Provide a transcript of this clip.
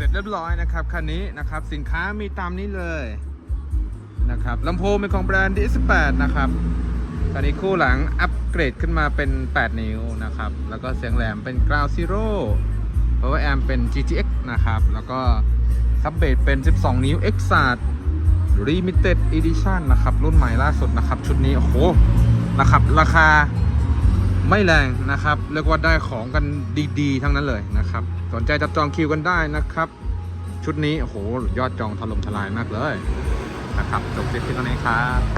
ร็จเรียบร้อยนะครับคันนี้นะครับสินค้ามีตามนี้เลยนะครับลำโพงเป็นของแบรนด์ D18 นะครับคันนี้คู่หลังอัปเกรดขึ้นมาเป็น 8 นิ้วนะครับแล้วก็เสียงแหลมเป็น Ground Zero Power Amp เป็น GTX นะครับแล้วก็ซับเบสเป็น 12 นิ้ว x s a t Limited Edition นะครับรุ่นใหม่ล่าสุดนะครับชุดนี้โอ้โหนะครับราคา ไม่แรงนะครับเรียกว่าได้ของกันดีๆ ทั้งนั้นเลยนะครับ สนใจจับจองคิวกันได้นะครับ ชุดนี้โอ้โหยอดจองถล่มทลายมากเลยนะครับจบคลิปที่ตรงนี้ครับ